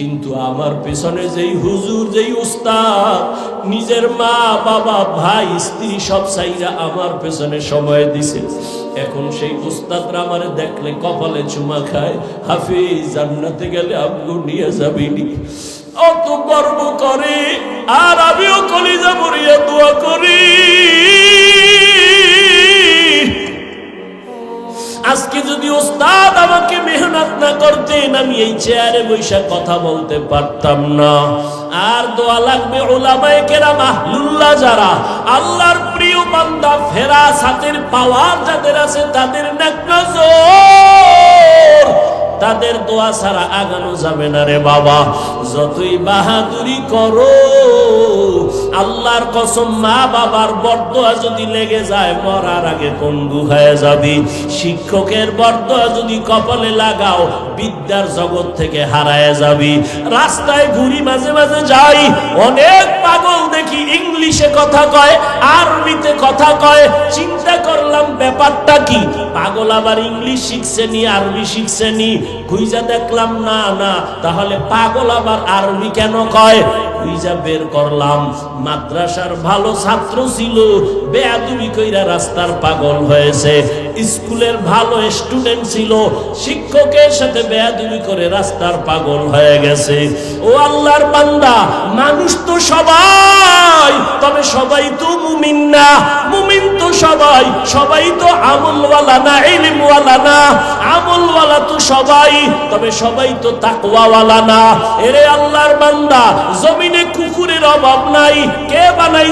কিন্তু আমার পেছনে যেই হুজুর, যেই উস্তাদ, নিজের মা, বাবা, ভাই, স্ত্রী সব সাইরা আমার পেছনে সময় দিছে। এখন সেই উস্তাদরা আমারে দেখলে কপালে চুমা খায়, হাফিজ, জান্নাতে গেলে আপনি নিয়ে যাবিনি অত গর্ব করে, আর আমিও কলিজা মরিয়া দোয়া করি। আজকে যদি ওস্তাদ আমাকে মেহনত না করতেন, আমি এই চেয়ারে বৈশা কথা বলতে পারতাম না। আর দোয়া লাগবে ওলামায়ে কেরাম, আহলুল্লাহ যারা আল্লাহর প্রিয় বান্দা ফেরা সাথের পাওয়ার যাদের আছে তাদের নেক নজর। তাদের দোয়া ছাড়া আগানো যাবে না রে বাবা। যতই বাহাদুরি করো আল্লাহর কসম মা বাবার বরদোয়া যদি লেগে যায়, মরার আগে পঙ্গু হয়ে যাবি। শিক্ষকের বরদোয়া যদি কপালে লাগাও, বিদ্যার জগৎ থেকে হারায় যাবি। রাস্তায় ঘুরি মাঝে মাঝে যাই, অনেক পাগল দেখি ইংলিশে কথা কয়, আরবিতে কথা কয়। চিন্তা করলাম ব্যাপারটা কি? পাগল আবার ইংলিশ শিখছে নি, আরবি শিখছে নি? খুঁজা দেখলাম না না। তাহলে পাগল আবার আরবি কেন কয়? খুঁজা বের করলাম। মাদ্রাসার ভালো ছাত্র ছিল, বেয়াদুবি কইরা রাস্তার পাগল হয়েছে। স্কুলের ভালো স্টুডেন্ট ছিল, শিক্ষকের সাথে বেয়াদুবি করে রাস্তার পাগল হয়ে গেছে। ও আল্লাহর বান্দা, মানুষ তো সবাই তবে সবাই তো মুমিন না। মুমিন তো সবাই সবাই তো আমলওয়ালা না, ইলমওয়ালা না। আমলওয়ালা তো সবাই, তবে সবাই তো তাকওয়াওয়ালা না। এরে আল্লাহর বান্দা, জমিনে কুকুরের অভাব নাই, কে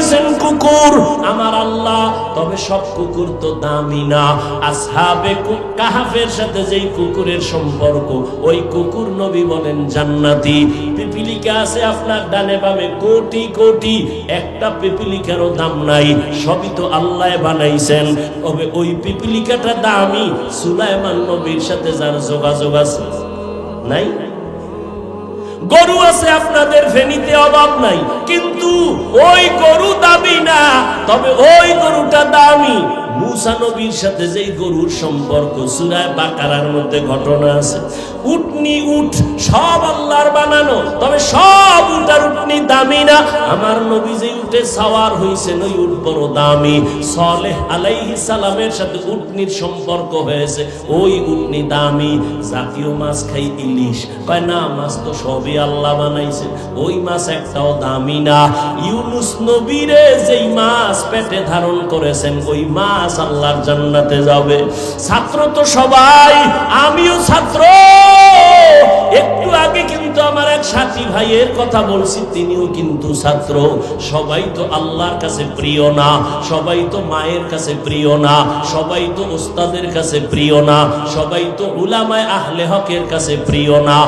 বানাইছেন কুকুর, আমার আল্লাহ, তবে সব কুকুর তো দামি না। আসহাবে কাহাফের সাথে যেই কুকুরের সম্পর্ক, ওই কুকুর নবী বলেন জান্নাতি। পিপিলিকা আছে আপনার ডানে বামে, কোটি কোটি, একটা পিপিলিকারও দাম নাই, সবই তো আল্লাহ বানাইছেন। তবে ওই পিপিলিকাটা দামি, সুলাইমান নবীর সাথে যার যোগাযোগ আছে, নাই? গরু আছে, আপনাদের ফেনীতে অভাব নাই। কিন্তু ওই গরু দাবি না, তবে ওই গরুটা দামি। সাথে যেই গরুর সম্পর্ক, সুরায় বাকারার মধ্যে ঘটনা আছে। উটনি উঠ সব আল্লাহর বানানো, তবে সব উটার উটনি দামি না। আমার নবী যে উঠে সাওয়ার হইছেন ওই উট বড় দামি। সলেহ আলাইহি সালামের সাথে উটনির সম্পর্ক হয়েছে, ওই উটনি দামি। জাতীয় মাছ খাই ইলিশ। কয়, না, মাছ তো সবই আল্লাহ বানাইছে। ওই মাছ একটাও দামি না। ইউনুস নবীরে যেই মাছ পেটে ধারণ করেছেন, ওই মাছ আল্লাহর জান্নাতে যাবে। ছাত্র তো সবাই কথা বলছি, তিনিও কিন্তু ছাত্র। সবাই তো আল্লাহর কাছে প্রিয় না, সবাই তো মায়ের কাছে প্রিয় না, সবাই তো ওস্তাদের কাছে প্রিয় না, সবাই তো উলামায় আহলে হকের কাছে প্রিয় না।